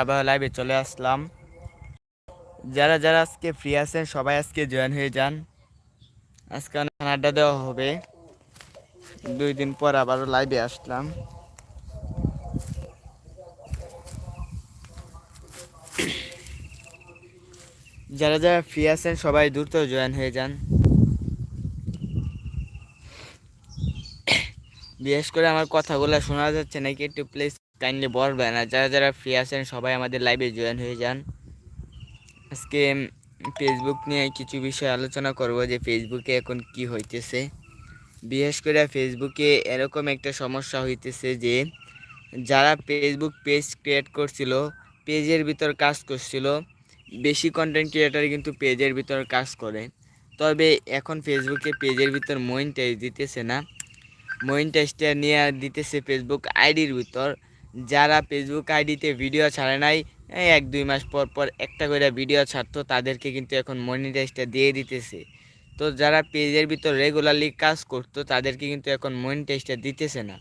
আবার লাইভে চলে আসলাম। যারা যারা আজকে ফ্রি আছেন, সবাই আজকে জয়েন হয়ে যান। আজকে অনেক আড্ডা দেওয়া হবে। দুই দিন পর আবারও লাইভে আসলাম। যারা যারা ফ্রি আছেন, সবাই দ্রুত জয়েন হয়ে যান। বিশেষ করে আমার কথাগুলো শোনা যাচ্ছে নাকি একটু প্লিজ কাইন্ডলি বলবেন আর যারা যারা ফ্রি আছেন, সবাই আমাদের লাইভে জয়েন হয়ে যান। আজকে ফেসবুক নিয়ে কিছু বিষয় আলোচনা করব যে ফেসবুকে এখন কি হইতেছে। বিশেষ করে ফেসবুকে এরকম একটা সমস্যা হইতেছে যে, যারা ফেসবুক পেজ ক্রিয়েট করছিল পেজের ভিতর কাজ করছিল, বেশি কন্টেন্ট ক্রিয়েটার কিন্তু পেজের ভিতর কাজ করে। তবে এখন ফেসবুকে পেজের ভিতর মইনটাইজ দিতেছে না। মইনটাইজটা নিয়ে দিতেছে ফেসবুক আইডির ভিতর। যারা ফেসবুক আইডিতে ভিডিও ছাড়ে নাই এক দুই মাস পর পর একটা করে ভিডিও ছাড়তো, তাদেরকে কিন্তু এখন মনিটাইজটা দিয়ে দিতেছে। তো যারা পেজের ভিতর রেগুলারলি কাজ করতো, তাদেরকে কিন্তু এখন মনিটাইজটা দিতেছে না।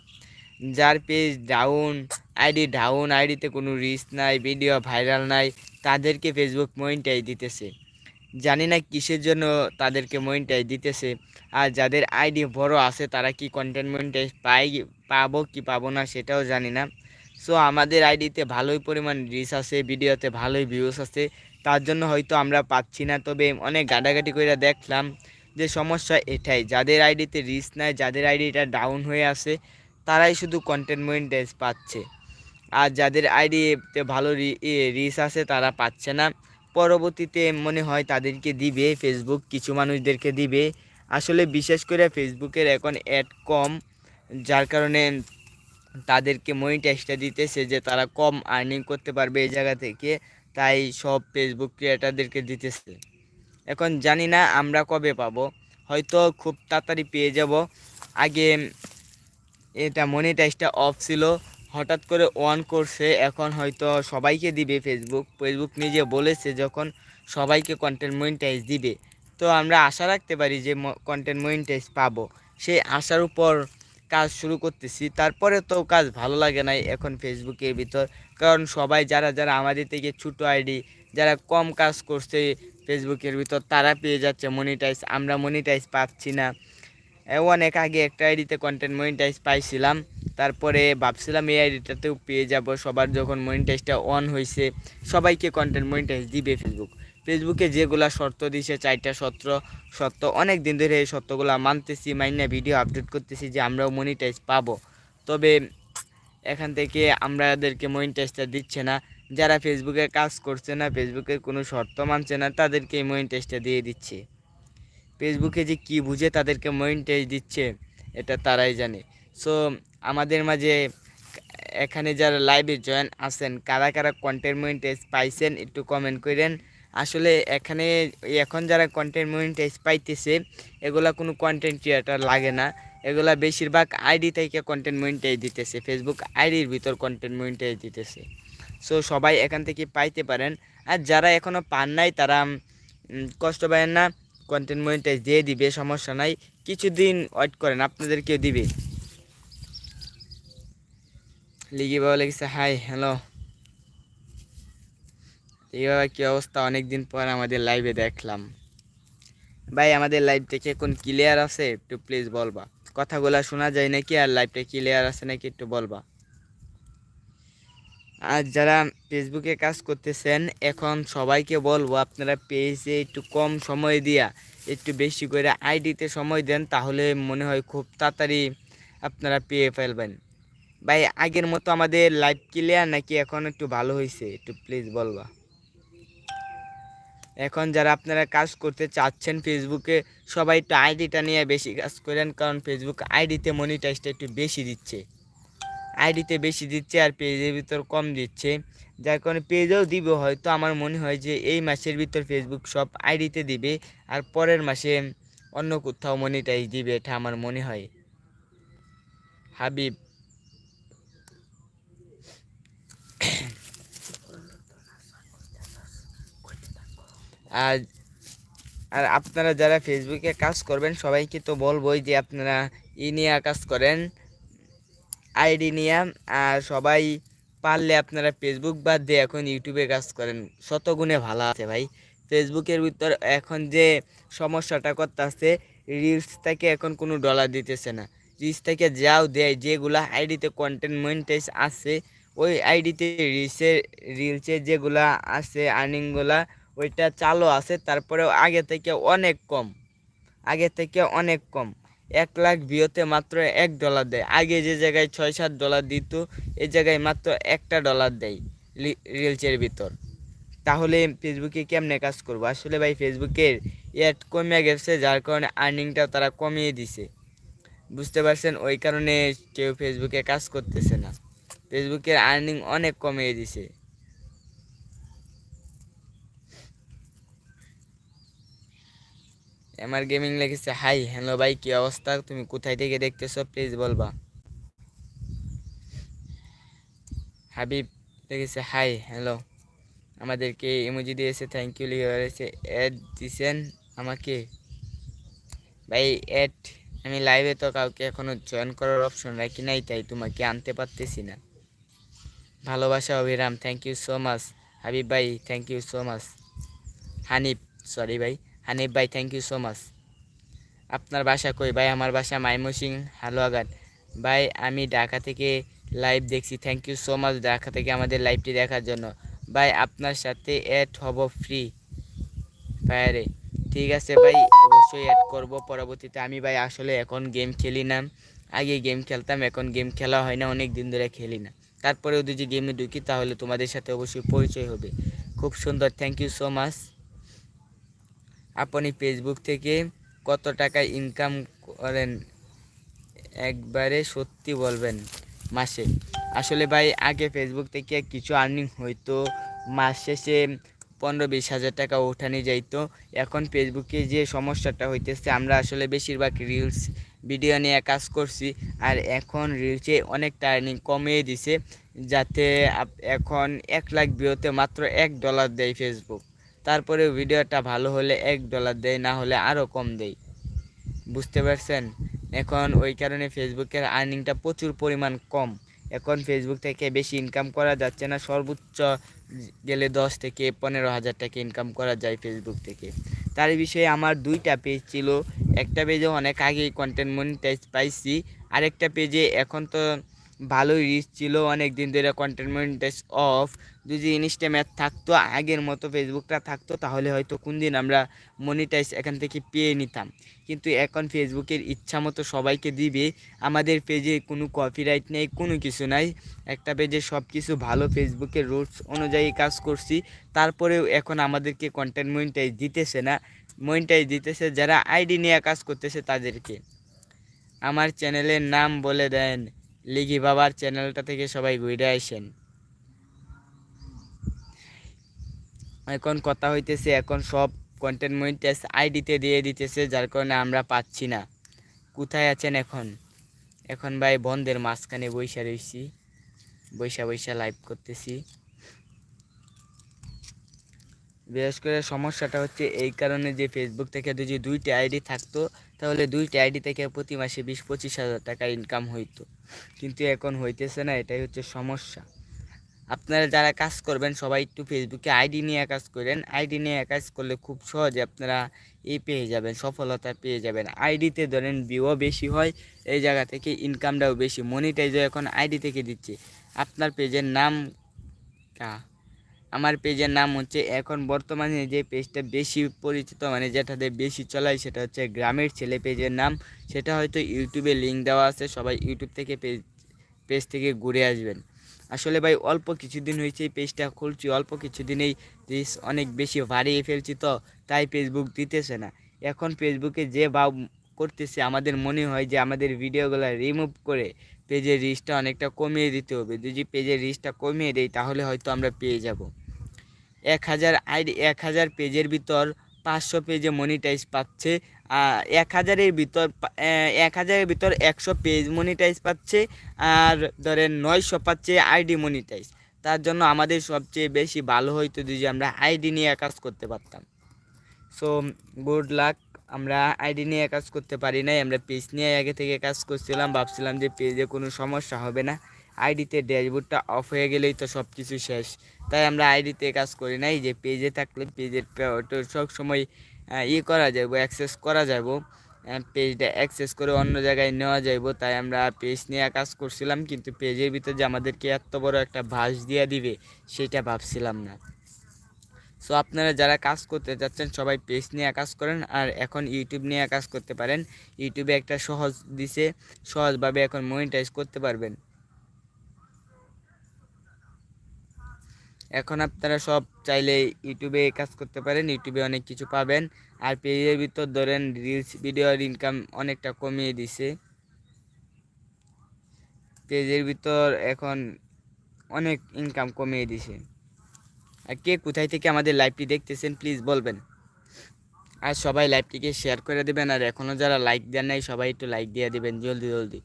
যার পেজ ডাউন আইডি ডাউন আইডিতে কোনো রিস্ক নাই ভিডিও ভাইরাল নাই, তাদেরকে ফেসবুক মনিটাইজ দিতেছে। জানি না কিসের জন্য তাদেরকে মনিটাইজ দিতেছে, আর যাদের আইডি বড় আছে, তারা কি কন্টেন্ট মনিটাইজ পাই পাবো কি পাবো না, সেটাও জানি না। সো আমাদের আইডিতে ভালোই পরিমাণ রিচ আছে ভিডিওতে ভালোই ভিউস আছে তার জন্য হয়তো আমরা পাচ্ছি না, তবে অনেক গাডাগাটি করে দেখলাম যে সমস্যা এটাই। যাদের আইডিতে রিচ নাই, যাদের আইডিটা ডাউন হয়ে আছে তারাই শুধু কন্টেন্ট মনিটাইজ পাচ্ছে। আর যাদের আইডিতে ভালো রিচ আছে তারা পাচ্ছে না। পরবর্তীতে মনে হয় তাদেরকে দিবে ফেসবুক কিছু মানুষদেরকে দিবে। আসলে বিশেষ করে ফেসবুকের এখন অ্যাড কম, যার কারণে তাদেরকে মনিটাইজটা দিতেছে যে তারা কম আর্নিং করতে পারবে এই জায়গা থেকে, তাই সব ফেসবুক ক্রিয়েটারদেরকে দিতেছে। এখন জানি না আমরা কবে পাবো, হয়তো খুব তাড়াতাড়ি পেয়ে যাব। আগে এটা মনিটাইজটা অফ ছিল, হঠাৎ করে অন করছে, এখন হয়তো সবাইকে দিবে ফেসবুক ফেসবুক নিজে বলেছে যখন সবাইকে কন্টেন্ট মনিটাইজ দিবে। তো আমরা আশা রাখতে পারি যে কন্টেন্ট মনিটাইজ পাবো। সেই আশার উপর কাজ শুরু করতেছি। তারপরে তো কাজ ভালো লাগে নাই এখন ফেসবুকের ভিতর। কারণ সবাই যারা যারা আমাদের থেকে ছোটো আইডি, যারা কম কাজ করছে ফেসবুকের ভিতর, তারা পেয়ে যাচ্ছে মনিটাইজ আমরা মনিটাইজ পাচ্ছি না। অনেক আগে একটা আইডিতে কন্টেন্ট মনিটাইজ পাইছিলাম। তারপরে ভাবছিলাম এই আইডিটাতেও পেয়ে যাব। সবার যখন মনিটাইজটা অন হয়েছে সবাইকে কন্টেন্ট মনিটাইজ দিবে ফেসবুক ফেসবুকে যেগুলা শর্ত দিছে, চারটা সত্র সত্য অনেক দিন ধরে এই সত্যগুলো মানতেছি মাইনা ভিডিও আপডেট করতেছি যে আমরাও মনিটাইজ পাবো। তবে এখান থেকে আমাদেরকে মনিটাইজটা দিচ্ছে না। যারা ফেসবুকে কাজ করছে না ফেসবুকের কোনো শর্ত মানছে না তাদেরকে এই মনিটাইজটা দিয়ে দিচ্ছে। ফেসবুকে যে কি বুঝে তাদেরকে মনিটাইজ দিচ্ছে, এটা তারাই জানে। সো আমাদের মাঝে এখানে যারা লাইভে জয়েন আছেন, কারা কারা কন্টেন্ট মনিটাইজ পাইছেন একটু কমেন্ট করেন। আসলে এখানে এখন যারা কন্টেন্ট মনিটাইজ পাইতেছে, এগুলা কোনো কন্টেন্ট ক্রিয়েটার লাগে না। এগুলা বেশিরভাগ আইডি থেকে কন্টেন্ট মনিটাইজ দিতেছে ফেসবুক আইডির ভিতর কন্টেন্ট মনিটাইজ দিতেছে। সো সবাই এখান থেকে পাইতে পারেন। আর যারা এখনও পান নাই, তারা কষ্ট পাবেন না কন্টেন্ট মনিটাইজ দিয়ে দিবে, সমস্যা নাই। কিছুদিন ওয়েট করেন, আপনাদেরকেও দিবে। লিগি বাবা লেগেছে হাই হ্যালো এইভাবে কী অবস্থা? অনেকদিন পর আমাদের লাইভে দেখলাম। ভাই, আমাদের লাইভ থেকে এখন ক্লিয়ার আছে? একটু প্লিজ বলবা। কথাগুলো শোনা যায় নাকি? আর লাইভটা ক্লিয়ার আছে নাকি একটু বলবা? আর যারা ফেসবুকে কাজ করতেছেন, এখন সবাইকে বলব, আপনারা পেজে একটু কম সময় দিয়া, একটু বেশি করে আইডিতে সময় দেন, তাহলে মনে হয় খুব তাড়াতাড়ি আপনারা পেয়ে ফেলবেন। ভাই, আগের মতো আমাদের লাইভ ক্লিয়ার নাকি এখন একটু ভালো হয়েছে একটু প্লিজ বলবা। এখন যারা আপনারা কাজ করতে চাচ্ছেন ফেসবুকে সবাই একটু আইডিটা নিয়ে বেশি কাজ করেন, কারণ ফেসবুক আইডিতে মনিটাইজটা একটু বেশি দিচ্ছে। আইডিতে বেশি দিচ্ছে আর পেজের ভিতর কম দিচ্ছে। যার কারণে পেজেও দিবে, হয়তো আমার মনে হয় যে এই মাসের ভিতর ফেসবুক সব আইডিতে দিবে আর পরের মাসে অন্য কোথাও মনিটাইজ দিবে, এটা আমার মনে হয়। হাবিব আর আর আপনারা যারা ফেসবুকে কাজ করবেন, সবাইকে তো বলবোই যে আপনারা ই নিয়ে কাজ করেন, আইডি নিয়ে, আর সবাই পারলে আপনারা ফেসবুক বাদ দিয়ে এখন ইউটিউবে কাজ করেন। শত গুণে ভালো আছে ভাই। ফেসবুকের ভিতর এখন যে সমস্যাটা করতেছে রিলস থেকে এখন কোনো ডলার দিতেছে না। রিলস থেকে যাও দেয়, যেগুলা আইডিতে কন্টেন্ট মনিটাইজ আছে, ওই আইডিতে রিলসের রিলসে যেগুলা আছে আর্নিংগুলা ওইটা চালু আছে তারপরেও আগে থেকে অনেক কম। আগে থেকে অনেক কম। এক লাখ ভিওতে মাত্র এক ডলার দেয়। আগে যে জায়গায় ছয় সাত ডলার দিত এই জায়গায় মাত্র একটা ডলার দেয় রিলসের ভিতর। তাহলে ফেসবুকে কেমনে কাজ করব? আসলে ভাই ফেসবুকের অ্যাড কমে গেছে, যার কারণে আর্নিংটা তারা কমিয়ে দিছে। বুঝতে পারছেন? ওই কারণে কেউ ফেসবুকে কাজ করতেছে না। ফেসবুকের আর্নিং অনেক কমিয়ে দিছে। আমার গেমিং লেগেছে। হাই হ্যালো ভাই, কি অবস্থা? তুমি কোথায় থেকে দেখতেছো? প্লিজ বলবা। হাবিব লেগেছে হাই হ্যালো আমাদেরকে ইমোজি দিয়েছে থ্যাংক ইউ লিখে রয়েছে অ্যাড দিছেন আমাকে? ভাই অ্যাড আমি লাইভে তো কাউকে এখনও জয়েন করার অপশন রাখি নাই, তাই তোমাকে আনতে পারতেছি না। ভালোবাসা Abhiram thank you so much Habib ভাই thank you so much Hanif sorry ভাই। হানিফ ভাই থ্যাংক ইউ সো মাচ আপনার বাসা কই? ভাই, আমার বাসা মাইমসিং হালুয়াঘাট। ভাই, আমি ঢাকা থেকে লাইভ দেখছি। Thank you so much Dhaka থেকে আমাদের লাইভটি দেখার জন্য। ভাই, আপনার সাথে অ্যাড হব ফ্রি ফায়ারে ঠিক আছে ভাই, অবশ্যই অ্যাড করব। পরবর্তীতে আমি ভাই আসলে এখন গেম খেলি না। আগে গেম খেলতাম, এখন গেম খেলা হয় না অনেক দিন ধরে খেলি না। তারপরেও যদি গেমে ঢুকি, তাহলে তোমাদের সাথে অবশ্যই পরিচয় হবে। খুব সুন্দর থ্যাংক ইউ সো মাচ আপনি ফেসবুক থেকে কত টাকা ইনকাম করেন? একবারে সত্যি বলবেন, মাসে। আসলে ভাই, আগে ফেসবুক থেকে কিছু আর্নিং হইতো। মাস শেষে পনেরো বিশ হাজার টাকা ওঠানি যাইতো। এখন ফেসবুকে যে সমস্যাটা হইতেছে, আমরা আসলে বেশিরভাগ রিলস ভিডিও নিয়ে কাজ করছি। আর এখন রিলসে অনেকটা আর্নিং কমিয়ে দিছে, যাতে এখন এক লাখ ভিউতে মাত্র এক ডলার দেয় ফেসবুক তারপরে ভিডিওটা ভালো হলে এক ডলার দেয়, না হলে আরও কম দেয়। বুঝতে পারছেন? এখন ওই কারণে ফেসবুকের আর্নিংটা প্রচুর পরিমাণ কম। এখন ফেসবুক থেকে বেশি ইনকাম করা যাচ্ছে না, সর্বোচ্চ গেলে দশ থেকে পনেরো হাজার টাকা ইনকাম করা যায় ফেসবুক থেকে। তার বিষয়ে আমার দুইটা পেজ ছিল। একটা পেজে অনেক আগেই কন্টেন্ট মনিটাইজ পাইছি, আরেকটা পেজে এখন তো ভালোই রিচ ছিল অনেক দিন ধরে কন্টেন্ট মনিটাইজ অফ যদি ইনস্টা ম্যাথ থাকতো, আগের মতো ফেসবুকটা থাকতো, তাহলে হয়তো কোন দিন আমরা মনিটাইজ এখান থেকে পেয়ে নিতাম। কিন্তু এখন ফেসবুকের ইচ্ছা মতো সবাইকে দিবে। আমাদের পেজে কোনো কপিরাইট নেই, কোনো কিছু নাই। একটা পেজে সব কিছু ভালো ফেসবুকের রুলস অনুযায়ী কাজ করছি। তারপরেও এখন আমাদেরকে কন্টেন্ট মনিটাইজ দিতেছে না। মনিটাইজ দিতেছে যারা আইডি নিয়ে কাজ করতেছে তাদেরকে। আমার চ্যানেলের নাম বলে দেন লিগি বাবার চ্যানেলটা থেকে সবাই ঘুরে আসেন। এখন কথা হইতেছে, এখন সব কন্টেন্ট মনিটাইজ আইডিতে দিয়ে দিতেছে, যার কারণে আমরা পাচ্ছি না। কোথায় আছেন এখন? এখন ভাই বন্ধের মাঝখানে বৈশা রয়েছি বৈশা বৈশা লাইভ করতেছি। বিশেষ করে সমস্যাটা হচ্ছে এই কারণে যে ফেসবুক থেকে যদি দুইটি আইডি থাকতো তাহলে দুইটি আইডি থেকে প্রতি মাসে বিশ, পঁচিশ হাজার টাকা ইনকাম হইতো। কিন্তু এখন হইতেছে না, এটাই হচ্ছে সমস্যা। আপনারা যারা কাজ করবেন, সবাই একটু ফেসবুকে আইডি নিয়ে কাজ করেন। আইডি নিয়ে কাজ করলে খুব সহজে আপনারা এই পেয়ে যাবেন, সফলতা পেয়ে যাবেন। আইডিতে ধরেন ভিউও বেশি হয়, এই জায়গা থেকে ইনকামটাও বেশি। মনিটাইজও এখন আইডি থেকে দিচ্ছে। আপনার পেজের নাম কা? আমার পেজের নাম হচ্ছে এখন বর্তমানে যে পেজটা বেশি পরিচিত মানে যেটাতে বেশি চলায় সেটা হচ্ছে গ্রামের ছেলে পেজের নাম। সেটা হয়তো ইউটিউবে লিঙ্ক দেওয়া আছে, সবাই ইউটিউব থেকে পেজ পেজ থেকে ঘুরে আসবেন। আসলে ভাই, অল্প কিছুদিন হয়েছে এই পেজটা খুলছি, অল্প কিছুদিনেই রিস অনেক বেশি বাড়িয়ে ফেলছি তো, তাই ফেসবুক দিতেছে না। এখন ফেসবুকে যে ভাব করতেছে, আমাদের মনে হয় যে আমাদের ভিডিওগুলো রিমুভ করে পেজের রিচটা অনেকটা কমিয়ে দিতে হবে। যদি পেজের রিচটা কমিয়ে দেয় তাহলে হয়তো আমরা পেয়ে যাব। এক হাজার আইডি, এক হাজার পেজের ভিতর পাঁচশো পেজে মনিটাইজ পাচ্ছে এক হাজারের ভিতর এক হাজারের ভিতর একশো পেজ মনিটাইজ পাচ্ছে, আর ধরেন নয়শো পাচ্ছে আইডি মনিটাইজ তার জন্য আমাদের সবচেয়ে বেশি ভালো হইতো যদি আমরা আইডি নিয়ে কাজ করতে পারতাম। সো গুড লাক আমরা আইডি নিয়ে কাজ করতে পারি নাই, আমরা পেজ নিয়ে আগে থেকে কাজ করছিলাম, ভাবছিলাম যে পেজে কোনো সমস্যা হবে না। আইডিতে ড্যাশবোর্ডটা অফ হয়ে গেলেই তো সব কিছু শেষ। তাই আমরা আইডিতে কাজ করি নাই, যে পেজে থাকলে পেজের সব সময় ই করা যাব অ্যাক্সেস করা যাব পেজটা অ্যাক্সেস করে অন্য জায়গায় নেওয়া যাইব, তাই আমরা পেজ নিয়ে কাজ করছিলাম, কিন্তু পেজের ভিতর যে আমাদেরকে এত বড় একটা ভাস দিয়ে দিবে, সেটা ভাবছিলাম না। সো আপনারা যারা কাজ করতে যাচ্ছেন, সবাই পেজ নিয়ে কাজ করেন আর এখন ইউটিউব নিয়ে কাজ করতে পারেন। ইউটিউবে একটা সহজ দিছে, সহজভাবে এখন মনিটাইজ করতে পারবেন। এখন আপনারা সব চাইলে ইউটিউবে কাজ করতে পারেন ইউটিউবে অনেক কিছু পাবেন। আর পেজের ভিতর ধরেন রিলস ভিডিওর ইনকাম অনেকটা কমিয়ে দিছে। পেজের ভিতর এখন অনেক ইনকাম কমিয়ে দিছে। আর কে কোথায় থেকে আমাদের লাইভটি দেখতেছেন প্লিজ বলবেন। আর সবাই লাইভটিকে শেয়ার করে দেবেন, আর এখনও যারা লাইক দেন নাই, সবাই একটু লাইক দিয়ে দেবেন, জলদি জলদি।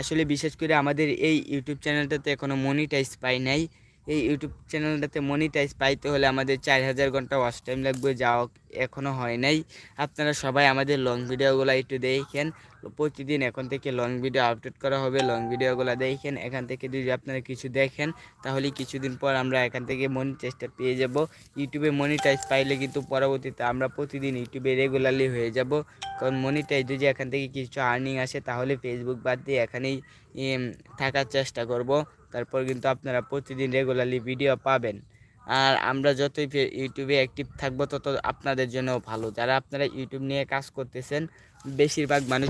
আসলে বিশেষ করে আমাদের এই ইউটিউব চ্যানেলটাতে এখনও মনিটাইজ পাই নাই। এই ইউটিউব চ্যানেলটাতে মনিটাইজ পাইতে হলে আমাদের চার হাজার ঘণ্টা ওয়াচ টাইম লাগবে যাও এখনও হয় নাই। আপনারা সবাই আমাদের লং ভিডিওগুলো একটু দেখেন। প্রতিদিন এখন থেকে লং ভিডিও আপলোড করা হবে। লং ভিডিওগুলো দেখেন। এখান থেকে যদি আপনারা কিছু দেখেন, তাহলে কিছুদিন পর আমরা এখান থেকে মনিটাইজটা পেয়ে যাব। ইউটিউবে মনিটাইজ পাইলে কিন্তু পরবর্তীতে আমরা প্রতিদিন ইউটিউবে রেগুলারলি হয়ে যাব। কারণ মনিটাইজ যদি এখান থেকে কিছু আর্নিং আসে, তাহলে ফেসবুক বাদ দিয়ে এখানেই থাকার চেষ্টা করব। তারপর কিন্তু আপনারা প্রতিদিন রেগুলারলি ভিডিও পাবেন। আর আমরা যতই ইউটিউবে অ্যাক্টিভ থাকব, তত আপনাদের জন্য ভালো। যারা আপনারা ইউটিউব নিয়ে কাজ করতেছেন, বেশিরভাগ মানুষ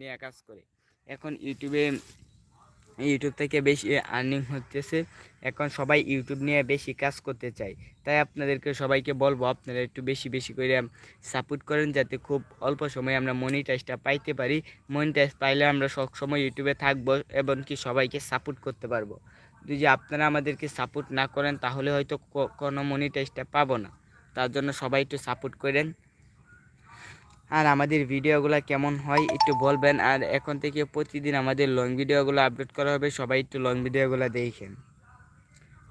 নিয়ে কাজ করে। এখন ইউটিউবে ইউটিউব থেকে বেশি আর্নিং হতেছে এখন সবাই ইউটিউব নিয়ে বেশি কাজ করতে চায়। তাই আপনাদেরকে সবাইকে বলব, আপনারা একটু বেশি বেশি করে সাপোর্ট করেন, যাতে খুব অল্প সময়ে আমরা মনিটাইজটা পাইতে পারি। মনিটাইজ পাইলে আমরা সবসময় ইউটিউবে থাকব, এবং কি সবাইকে সাপোর্ট করতে পারব। যদি আপনারা আমাদেরকে সাপোর্ট না করেন, তাহলে হয়তো কোনো মনিটাইজটা পাবো না। তার জন্য সবাই একটু সাপোর্ট করেন। আর আমাদের ভিডিওগুলো কেমন হয় একটু বলবেন। আর এখন থেকে প্রতিদিন আমাদের লং ভিডিওগুলো আপলোড করা হবে, সবাই একটু লং ভিডিওগুলো দেখেন।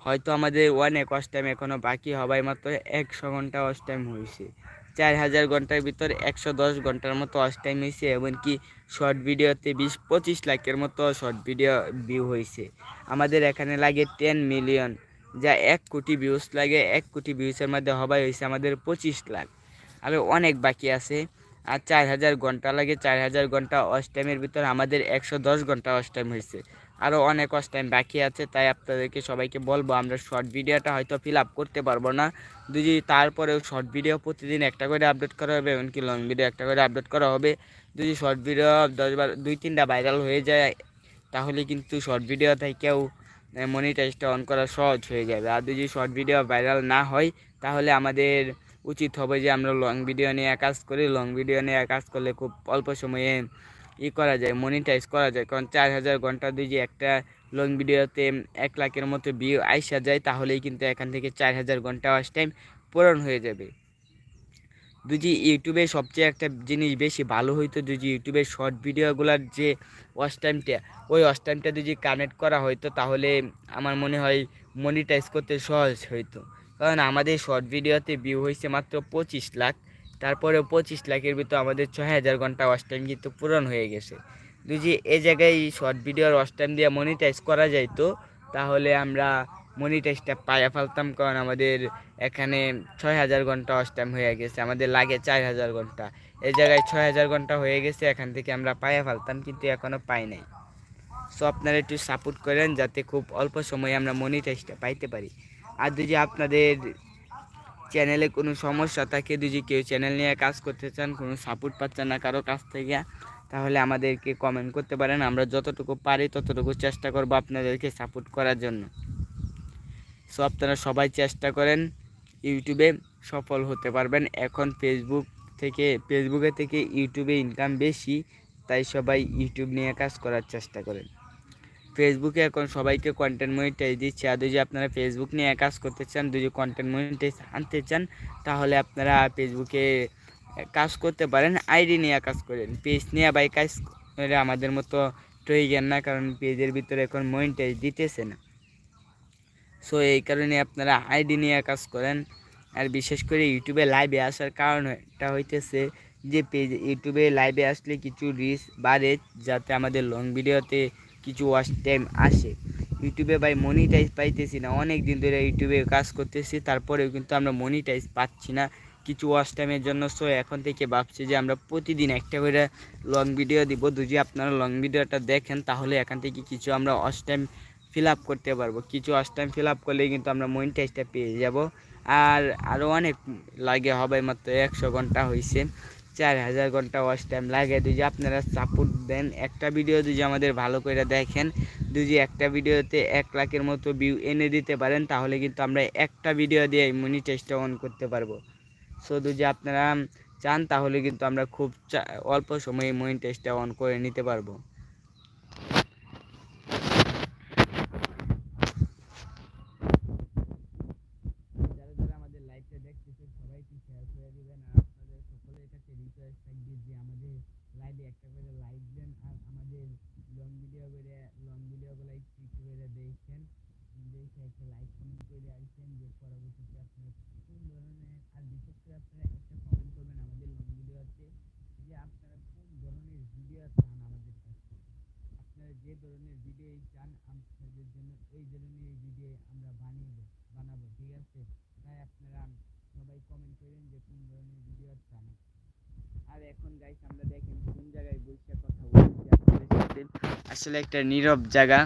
হয়তো আমাদের অনেক ওয়াশ টাইম এখনও বাকি হবাই মাত্র একশো ঘণ্টা ওয়াশ টাইম হয়েছে। চার হাজার ঘণ্টার ভিতর একশো দশ ঘণ্টার মতো ওয়াশ টাইম হয়েছে, এমনকি শর্ট ভিডিওতে বিশ পঁচিশ লাখের মতো শর্ট ভিডিও ভিউ হয়েছে। আমাদের এখানে লাগে টেন মিলিয়ন যা এক কোটি ভিউজ লাগে, এক কোটি ভিউসের মধ্যে হবাই হয়েছে আমাদের পঁচিশ লাখ। আরও অনেক বাকি আছে। আর চার হাজার ঘণ্টা লাগে, চার হাজার ঘণ্টা ওয়াশ টাইমের ভিতর আমাদের একশো দশ ঘণ্টা ওয়াশ টাইম হয়েছে। আরও অনেক ওয়াশ টাইম বাকি আছে, তাই আপনাদেরকে সবাইকে বলব, আমরা শর্ট ভিডিওটা হয়তো ফিল আপ করতে পারব না। যদি তারপরেও শর্ট ভিডিও প্রতিদিন একটা করে আপডেট করা হবে, এমনকি লং ভিডিও একটা করে আপডেট করা হবে, যদি শর্ট ভিডিও দশ বার, দুই তিনটা ভাইরাল হয়ে যায়, তাহলে কিন্তু শর্ট ভিডিও থেকেও মনিটাইজটা অন করা সহজ হয়ে যাবে। আর যদি শর্ট ভিডিও ভাইরাল না হয়, তাহলে আমাদের উচিত হবে যে আমরা লং ভিডিও নিয়ে কাজ করি। লং ভিডিও নিয়ে কাজ করলে খুব অল্প সময়ে ই করা যায় মনিটাইজ করা যায়। কারণ চার হাজার ঘণ্টা দিয়ে যে একটা লং ভিডিওতে এক লাখের মতো ভিউ আইসা যায়, তাহলেই কিন্তু এখান থেকে চার হাজার ঘণ্টা ওয়াশ টাইম পূরণ হয়ে যাবে। যদি ইউটিউবে সবচেয়ে একটা জিনিস বেশি ভালো হইতো যদি ইউটিউবের শর্ট ভিডিওগুলোর যে ওয়াশ টাইমটা ওই ওয়াশ টাইমটা যদি কানেক্ট করা হইতো, তাহলে আমার মনে হয় মনিটাইজ করতে সহজ হইতো। কারণ আমাদের শর্ট ভিডিওতে ভিউ হয়েছে মাত্র পঁচিশ লাখ। তারপরে পঁচিশ লাখের ভিতর আমাদের ছয় হাজার ঘণ্টা ওয়াশ টাইম কিন্তু পূরণ হয়ে গেছে। যদি এ জায়গায় শর্ট ভিডিওর ওয়াশ টাইম দিয়ে মনিটাইজ করা যাইতো তাহলে আমরা মনিটাইজটা পায়া ফেলতাম কারণ আমাদের এখানে ছয় হাজার ঘণ্টা ওয়াশ টাইম হয়ে গেছে, আমাদের লাগে চার হাজার ঘণ্টা। এ জায়গায় ছয় হাজার ঘণ্টা হয়ে গেছে, এখান থেকে আমরা পায়া ফেলতাম কিন্তু এখনও পাই নাই। সো আপনারা একটু সাপোর্ট করেন যাতে খুব অল্প সময়ে আমরা মনিটাইজটা পাইতে পারি। আর যদি আপনাদের চ্যানেলে কোনো সমস্যা থাকে, যদি কেউ চ্যানেল নিয়ে কাজ করতে চান, কোনো সাপোর্ট পাচ্ছেন না কারও কাছ থেকে, তাহলে আমাদেরকে কমেন্ট করতে পারেন। আমরা যতটুকু পারি ততটুকু চেষ্টা করব আপনাদেরকে সাপোর্ট করার জন্য। সো আপনারা সবাই চেষ্টা করেন ইউটিউবে সফল হতে পারবেন। এখন ফেসবুক থেকে ফেসবুকে থেকে ইউটিউবে ইনকাম বেশি, তাই সবাই ইউটিউব নিয়ে কাজ করার চেষ্টা করেন। ফেসবুকে এখন সবাইকে কন্টেন্ট মনিটাইজ দিচ্ছে। আর যদি আপনারা ফেসবুক নিয়ে কাজ করতে চান, যদি কন্টেন্ট মনিটাইজ আনতে চান, তাহলে আপনারা ফেসবুকে কাজ করতে পারেন। আইডি নিয়ে কাজ করেন। পেজ নিয়ে বাই কাজ করে আমাদের মতো জ্ঞান না কারণ পেজের ভিতরে এখন মনিটাইজ দিতেছে না সো এই কারণে আপনারা আইডি নিয়ে কাজ করেন। আর বিশেষ করে ইউটিউবে লাইভে আসার কারণ এটা হইতেছে যে পেজ ইউটিউবে লাইভে আসলে কিছু রিস্ক বাড়ে, যাতে আমাদের লং ভিডিওতে কিছু ওয়াচ টাইম আসে। ইউটিউবে ভাই মনিটাইজ পাইতেছি না। অনেক দিন ধরে ইউটিউবে কাজ করতেছি, তারপরেও কিন্তু আমরা মনিটাইজ পাচ্ছি না। কিছু ওয়াচ টাইমের জন্য সো এখন থেকে ভাবছি যে আমরা প্রতিদিন একটা করে লং ভিডিও দিব। যদি আপনারা লং ভিডিওটা দেখেন, তাহলে এখান থেকে কিছু আমরা ওয়াচ টাইম ফিল আপ করতে পারব। কিছু ওয়াচ টাইম ফিল আপ করলেই কিন্তু আমরা মনিটাইজটা পেয়ে যাব। আর আরও অনেক লাগে হবে মাত্র একশো ঘণ্টা হয়েছে চার হাজার ঘণ্টা ওয়াচ টাইম লাগে। যদি আপনারা সাপোর্ট দেন, একটা ভিডিও যদি আমাদের ভালো করে দেখেন দুজি একটা ভিডিওতে এক লাখের মতো ভিউ এনে দিতে পারেন, তাহলে কিন্তু আমরা একটা ভিডিও দিয়ে মনিটাইজটা অন করতে পারব। সো যদি আপনারা চান, তাহলে কিন্তু আমরা খুব অল্প সময়ে মনিটাইজটা অন করে নিতে পারব যারা যারা আমাদের লাইভটা দেখতেছে সবাইকে শেয়ার করে দিবেন আর আপনাদের সকলের কাছে রিকোয়েস্ট থাকবে যে আমাদের লাইভে একটা করে লাইক দেন আর আমাদের লং ভিডিও করে লং ভিডিওগুলো একটু একটু করে দেখেন দেখে একটা লাইক কমেন্ট করে আসছেন যে পরবর্তীতে আপনার কোন ধরনের আর বিশেষ করে আপনারা একটা কমেন্ট করবেন আমাদের লং ভিডিওতে যে আপনারা কোন ধরনের ভিডিও চান আমাদের কাছে আপনারা যে ধরনের ভিডিও চান ধরনের ভিডিও আমরা বানিয়ে বানাবো, ঠিক আছে? তাই আপনারা সবাই কমেন্ট করেন যে কোন ধরনের ভিডিও আর এখন গাইস আমরা দেখেন কোন জায়গায় বসে কথা বলছি। আসলে একটা নীরব জায়গা,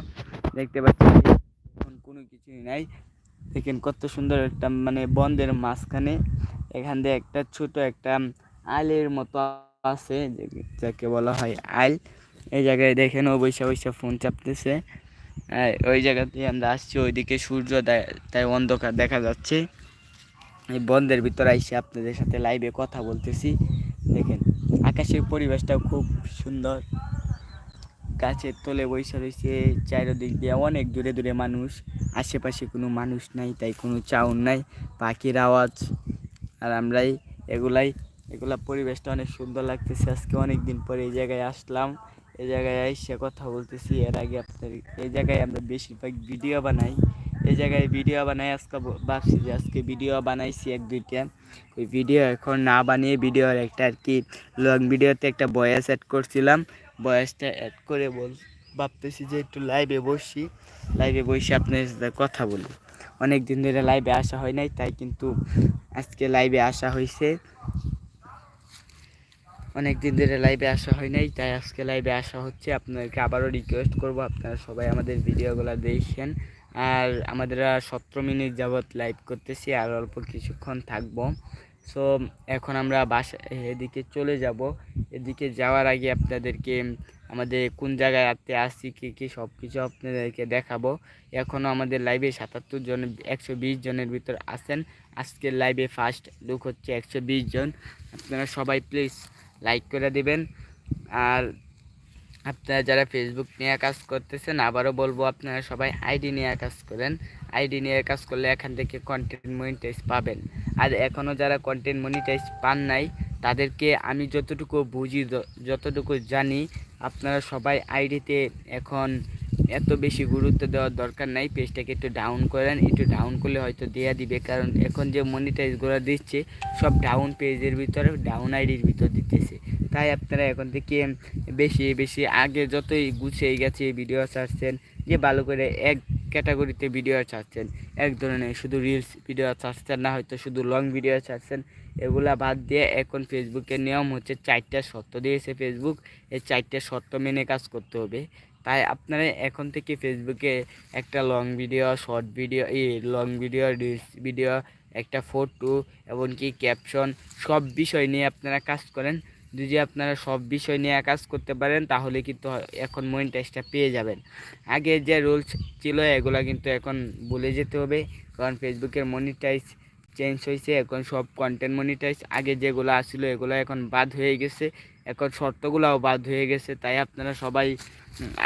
দেখতে পাচ্ছি এখন কোনো কিছুই নাই। দেখেন কত সুন্দর একটা মানে বন্ধের মাঝখানে, এখান দিয়ে একটা ছোট একটা আইলের মতো আছে যাকে বলা হয় আইল। এই জায়গায় দেখেন ও বৈশা বৈশা ফোন চাপতেছে। আর ওই জায়গাতে আমরা আসছি, ওইদিকে সূর্য তাই অন্ধকার দেখা যাচ্ছে। এই বন্ধের ভিতরে আইসে আপনাদের সাথে লাইভে কথা বলতেছি। দেখেন, আকাশের পরিবেশটাও খুব সুন্দর। গাছের তলে বৈশা রয়েছে চারিদিক দিয়ে অনেক দূরে দূরে মানুষ। আশেপাশে কোনো মানুষ নাই, তাই কোনো চাউন নাই, পাখির আওয়াজ। আর আমরাই এগুলাই, এগুলা পরিবেশটা অনেক সুন্দর লাগতেছে। আজকে অনেক দিন পরে এই জায়গায় আসলাম। এই জায়গায় এসে কথা বলতেছি, এর আগে আপনার এই জায়গায় আমরা বেশিরভাগ ভিডিও বানাই। এই জায়গায় ভিডিও বানাই, আজকে ভাবছি যে আজকে ভিডিও বানাইছি এক, দুইটা। ওই ভিডিও এখন না বানিয়ে ভিডিওর একটা আর কি লং ভিডিওতে একটা ভয়েস অ্যাড করছিলাম। ভয়েসটা অ্যাড করে বল, ভাবতেছি যে একটু লাইভে বসি। লাইভে বসে আপনার সাথে কথা বলি। অনেক দিন ধরে লাইভে আসা হয় নাই, তাই কিন্তু আজকে লাইভে আসা হয়েছে অনেক দিন ধরে লাইভে আসা হয় নাই, তাই আজকে লাইভে আসা হচ্ছে। আপনাদেরকে আবারও রিকোয়েস্ট করব, আপনারা সবাই আমাদের ভিডিওগুলো দেখেন। আর আমাদের সতেরো মিনিট যাবৎ লাইভ করতেছি, আর অল্প কিছুক্ষণ থাকব। সো এখন আমরা বাসা, এদিকে চলে যাব। এদিকে যাওয়ার আগে আপনাদেরকে আমাদের কোন জায়গায় আতে আসছি কী কী সব কিছু আপনাদেরকে দেখাবো। এখনও আমাদের লাইভে সাতাত্তর জন, একশো বিশ জনের ভিতর আছেন। আজকের লাইভে ফার্স্ট লুক হচ্ছে একশো বিশ জন। আপনারা সবাই প্লিজ লাইক করে দিবেন। আর আপনারা যারা ফেসবুক নিয়ে কাজ করতেছেন, আবারও বলব, আপনারা সবাই আইডি নিয়ে কাজ করেন। আইডি নিয়ে কাজ করলে এখান থেকে কন্টেন্ট মনিটাইজ পাবেন। আর এখনও যারা কন্টেন্ট মনিটাইজ পান নাই, তাদেরকে আমি যতটুকু বুঝি যতটুকু জানি, আপনারা সবাই আইডিতে এখন এত বেশি গুরুত্ব দেওয়ার দরকার নাই পেজটাকে একটু ডাউন করেন, একটু ডাউন করলে হয়তো দেয়া দিবে। কারণ এখন যে মনিটাইজগুলো দিচ্ছে, সব ডাউন পেজের ভিতরে ডাউন আইডির ভিতর দিতেছে। তাই আপনারা এখন থেকে বেশি বেশি আগে যতই গুছিয়ে গেছে ভিডিও ছাড়ছেন, যে ভালো করে এক ক্যাটাগরিতে ভিডিও ছাড়ছেন, এক ধরনের শুধু রিলস ভিডিও ছাড়ছেন না, হয়তো শুধু লং ভিডিও ছাড়ছেন, এগুলা বাদ দিয়ে এখন ফেসবুকের নিয়ম হচ্ছে চারটা শর্ত দিয়েছে ফেসবুক এই চারটা শর্ত মেনে কাজ করতে হবে। তাই আপনারা এখন থেকে ফেসবুকে একটা লং ভিডিও শর্ট ভিডিও এই লং ভিডিও রিলস ভিডিও একটা ফটো এমনকি ক্যাপশন সব বিষয় নিয়ে আপনারা কাজ করেন। যদি আপনারা সব বিষয় নিয়ে কাজ করতে পারেন, তাহলে কিন্তু এখন মনিটাইজটা পেয়ে যাবেন। আগে যে রুলস ছিল, এগুলো কিন্তু এখন বলে যেতে হবে। কারণ ফেসবুকের মনিটাইজ চেঞ্জ হয়েছে, এখন সব কন্টেন্ট মনিটাইজ আগে যেগুলো আসছিল এগুলো এখন বাদ হয়ে গেছে। এখন শর্তগুলোও বাদ হয়ে গেছে, তাই আপনারা সবাই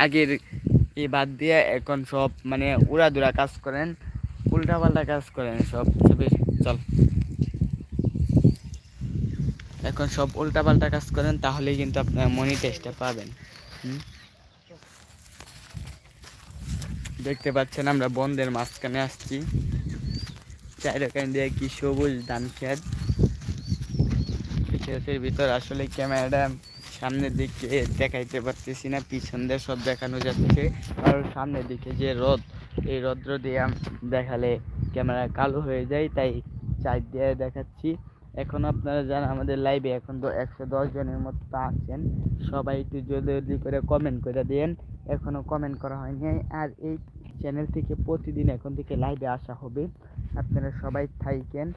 আগের এই বাদ দিয়ে এখন সব মানে উড়াদুরা কাজ করেন, উল্টাপাল্টা কাজ করেন সব সবে চল। এখন সব উল্টাপাল্টা কাজ করেন, তাহলেই কিন্তু আপনার মনি টেস্টটা পাবেন। দেখতে পাচ্ছেন আমরা বন্ধের মাঝখানে আসছি। চাইরকান দিয়ে কি সবুজ ধান খেত ভিতর আসলে ক্যামেরাটা সামনের দিকে দেখাইতে পারতেছি না পিছন দিয়ে সব দেখানো যাচ্ছে। আর সামনের দিকে যে রোদ, এই রৌদ্র দিয়ে দেখালে ক্যামেরা কালো হয়ে যায়, তাই চার দিয়ে দেখাচ্ছি। এখন আপনারা যারা আমাদের লাইভে এখন তো একশো দশ জনের মতো আছেন, সবাই একটু জলদি জলদি করে কমেন্ট করে দিন এখনও কমেন্ট করা হয়নি। আর এই চ্যানেল থেকে প্রতিদিন এখন থেকে লাইভে আসা হবে। আপনারা সবাই থাইকেন।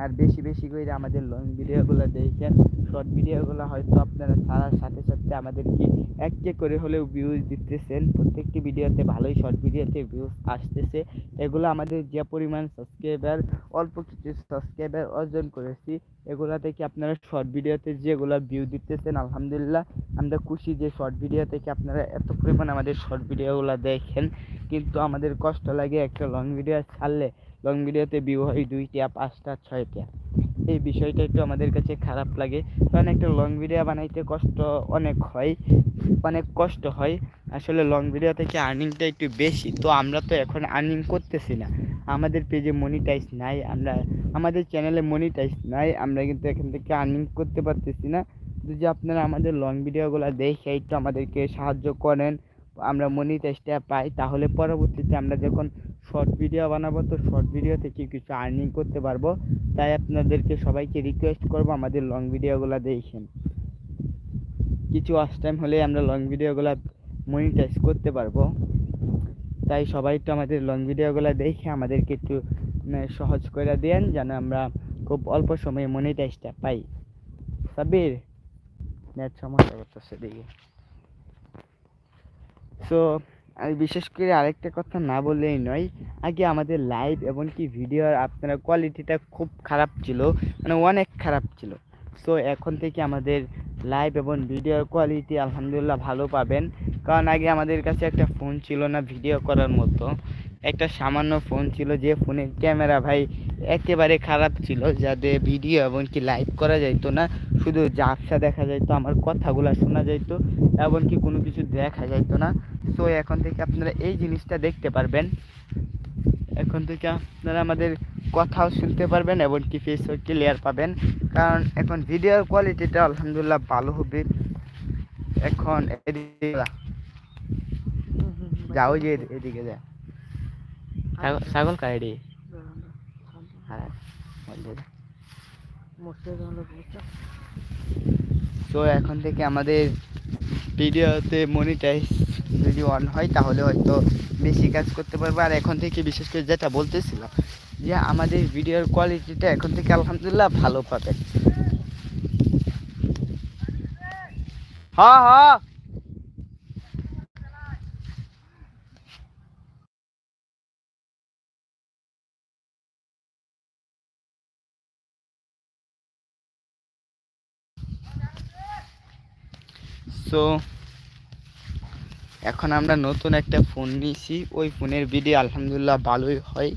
আর বেশি বেশি করে আমাদের লং ভিডিওগুলো দেখেন। শর্ট ভিডিওগুলো হয়তো আপনারা ছাড়ার সাথে সাথে আমাদেরকে একটা করে হলেও ভিউজ দিতেছেন। প্রত্যেকটি ভিডিওতে ভালোই শর্ট ভিডিওতে ভিউজ আসতেছে। এগুলো আমাদের যে পরিমাণ সাবস্ক্রাইবার অল্প কিছু সাবস্ক্রাইবার অর্জন করেছি, এগুলা থেকে আপনারা শর্ট ভিডিওতে যেগুলো ভিউ দিতেছেন, আলহামদুলিল্লাহ, আমরা খুশি যে শর্ট ভিডিও থেকে আপনারা এত পরিমাণ আমাদের শর্ট ভিডিওগুলো দেখেন। কিন্তু আমাদের কষ্ট লাগে একটা লং ভিডিও ছাড়লে। লং ভিডিওতে ভিউ হয় দুইটা, পাঁচটা, ছয়টা। এই বিষয়টা একটু আমাদের কাছে খারাপ লাগে। কারণ একটা লং ভিডিও বানাইতে কষ্ট অনেক হয়, অনেক কষ্ট হয়। আসলে লং ভিডিও থেকে আর্নিংটা একটু বেশি। তো আমরা তো এখন আর্নিং করতেছি না। আমাদের পেজে মনিটাইজ নাই, আমরা, আমাদের চ্যানেলে মনিটাইজ নাই, আমরা কিন্তু এখান থেকে আর্নিং করতে পারতেছি না। যদি আপনারা আমাদের লং ভিডিওগুলো দেখে একটু আমাদেরকে সাহায্য করেন আমরা মনিটাইজটা পাই তাহলে পরবর্তীতে আমরা যখন শর্ট ভিডিও বানাবো তো শর্ট ভিডিও থেকে কিছু আর্নিং করতে পারব। তাই আপনাদেরকে সবাইকে রিকোয়েস্ট করব আমাদের লং ভিডিওগুলো দেখেন। কিছু ওয়াচ টাইম হলে আমরা লং ভিডিওগুলো মনিটাইজ করতে পারব। তাই সবাই একটু আমাদের লং ভিডিওগুলো দেখে আমাদেরকে একটু উম, সহজ করে দেন যেন আমরা খুব অল্প সময়ে মনিটাইজটা পাই। সাবির নেট সমস্যা করতেছে দিকে সো আমি বিশেষ করে আরেকটা কথা না বললেই নয়, আগে আমাদের লাইভ এবং কি ভিডিওর আপনারা কোয়ালিটিটা খুব খারাপ ছিল মানে অনেক খারাপ ছিল। সো এখন থেকে আমাদের লাইভ এবং ভিডিওর কোয়ালিটি আলহামদুলিল্লাহ ভালো পাবেন। কারণ আগে আমাদের কাছে একটা ফোন ছিল না ভিডিও করার মতো। একটা সামান্য ফোন ছিল যে ফোনের ক্যামেরা ভাই একেবারে খারাপ ছিল যাতে ভিডিও এবং কি লাইভ করা যাইতো না। শুধু ঝাপসা দেখা যাইতো আমার কথাগুলো শোনা যাইতো এমনকি কোনো কিছু দেখা যাইতো না। সো এখন থেকে আপনারা এই জিনিসটা দেখতে পারবেন। এখন থেকে আপনারা আমাদের কথাও শুনতে পারবেন এমনকি ফেসও ক্লিয়ার পাবেন। কারণ এখন ভিডিওর কোয়ালিটিটা আলহামদুলিল্লাহ ভালো হবে। এখন এদিকে। যাও যে এদিকে যা। ছাগল- ছাগল কাড়ি হ্যাঁ তো এখন থেকে আমাদের ভিডিওতে মনিটাইজ যদি অন হয় তাহলে হয়তো বেশি কাজ করতে পারব। আর এখন থেকে বিশেষ করে যেটা বলতেছিলাম যে আমাদের ভিডিওর কোয়ালিটিটা এখন থেকে আলহামদুলিল্লাহ ভালো পাবেন হ্যাঁ হ্যাঁ সো এখন আমরা নতুন একটা ফোন নিয়েছি। ওই ফোনের ভিডিও আলহামদুলিল্লাহ ভালোই হয়।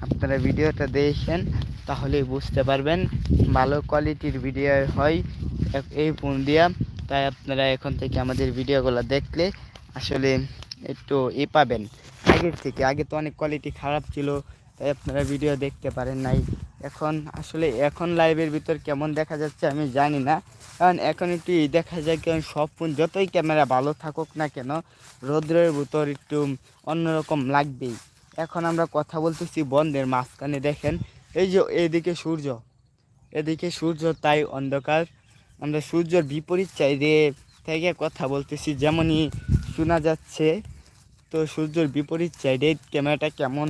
আপনারা ভিডিওটা দেখেন তাহলে বুঝতে পারবেন। ভালো কোয়ালিটির ভিডিও হয় এ- এই ফোন দিয়া। তাই আপনারা এখন থেকে আমাদের ভিডিওগুলো দেখলে আসলে একটু ই পাবেন। আগের থেকে, আগে তো অনেক কোয়ালিটি খারাপ ছিল। তাই আপনারা ভিডিও দেখতে পারেন নাই। এখন, আসলে এখন লাইভের ভিতর কেমন দেখা যাচ্ছে আমি জানি না। কারণ এখন একটু দেখা যায় কারণ সব ফোন যতই ক্যামেরা ভালো থাকুক না কেন, রৌদ্রের ভিতর একটু অন্যরকম লাগবেই। এখন আমরা কথা বলতেছি বন্ধের মাঝখানে দেখেন, এই যে এদিকে সূর্য এদিকে সূর্য তাই অন্ধকার। আমরা সূর্যর বিপরীত সাইডে থেকে কথা বলতেছি, যেমনই শোনা যাচ্ছে। তো সূর্যর বিপরীত সাইডে ক্যামেরাটা কেমন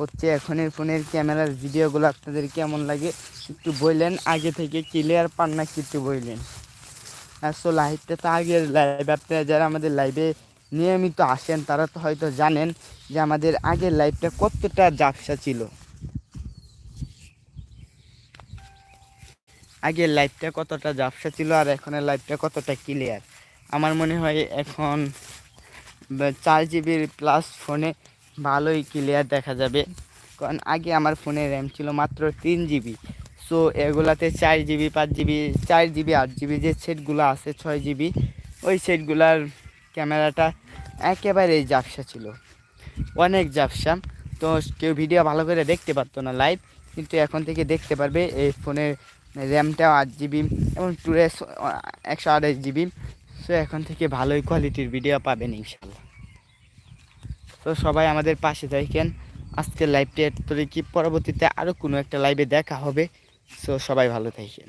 হচ্ছে এখনের ফোনের ক্যামেরার ভিডিওগুলো আপনাদের কেমন লাগে একটু বললেন। আগে থেকে ক্লিয়ার পান না একটু বললেন? আসলে লাইভটা তো আগের লাইভ আপনারা যারা আমাদের লাইভে নিয়মিত আসেন, তারা তো হয়তো জানেন যে আমাদের আগের লাইভটা কতটা জাপসা ছিল। আগের লাইভটা কতটা জাপসা ছিল আর এখনের লাইভটা কতটা ক্লিয়ার আমার মনে হয় এখন চার জিবির প্লাস ফোনে ভালোই ক্লিয়ার দেখা যাবে। কারণ আগে আমার ফোনে র্যাম ছিল মাত্র তিন জিবি সো এগুলাতে চার জিবি পাঁচ জিবি চার জিবি আট জিবি যে সেটগুলো আছে, ছয় জিবি ওই সেটগুলার ক্যামেরাটা একেবারেই জাপসা ছিল। অনেক জাপসা তো কেউ ভিডিও ভালো করে দেখতে পারতো না লাইভ কিন্তু এখন থেকে দেখতে পারবে, এই ফোনের র্যামটাও আট জিবি এবং স্টোরেজ একশো আঠাশ জিবি সো এখন থেকে ভালোই কোয়ালিটির ভিডিও পাবেন ইনশাল্লাহ। তো সবাই আমাদের পাশে থাকেন। আজকের লাইভটি এত কি পরবর্তীতে আরও কোনো একটা লাইভে দেখা হবে। সো সবাই ভালো থাকেন।